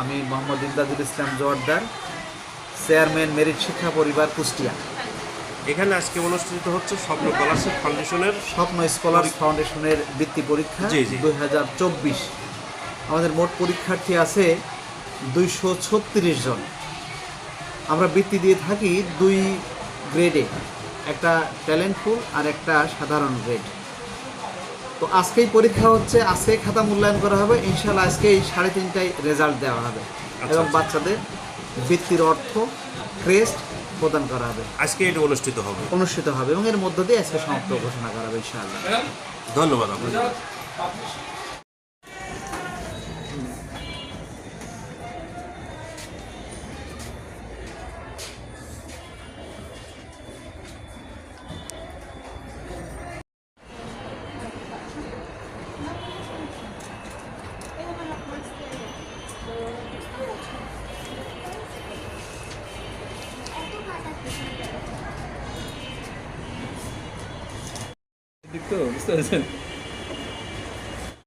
আমি Mohammad Imdadul Islam Joardar chairman merit শিক্ষা পরিবার কুষ্টিয়া। এখানে আজকে অনুষ্ঠিত হচ্ছে স্বপ্ন স্কলারশিপ ফাউন্ডেশনের স্বপ্ন স্কলার ফাউন্ডেশনের বৃত্তি পরীক্ষা। দুই হাজার চব্বিশ। আমাদের মোট পরীক্ষার্থী আছে দুইশো ছত্রিশ জন। আমরা বৃত্তি দিয়ে থাকি দুই গ্রেডে একটা ট্যালেন্টফুল আর একটা সাধারণ গ্রেড তো আজকেই পরীক্ষা হচ্ছে আজকেই খাতা মূল্যায়ন করা হবে। ইনশাল্লাহ এই সাড়ে তিনটায় রেজাল্ট দেওয়া হবে। এবং আচ্ছা। বাচ্চাদের বৃত্তির অর্থ ক্রেস্ট প্রদান করা হবে। আজকে এটা অনুষ্ঠিত হবে। অনুষ্ঠিত হবে এবং এর মধ্য দিয়ে আজকে সমাপ্ত ঘোষণা করা হবে ইনশাআল্লাহ। ধন্যবাদ আপনাকে। ঠিক তো বুঝতে পেরেছেন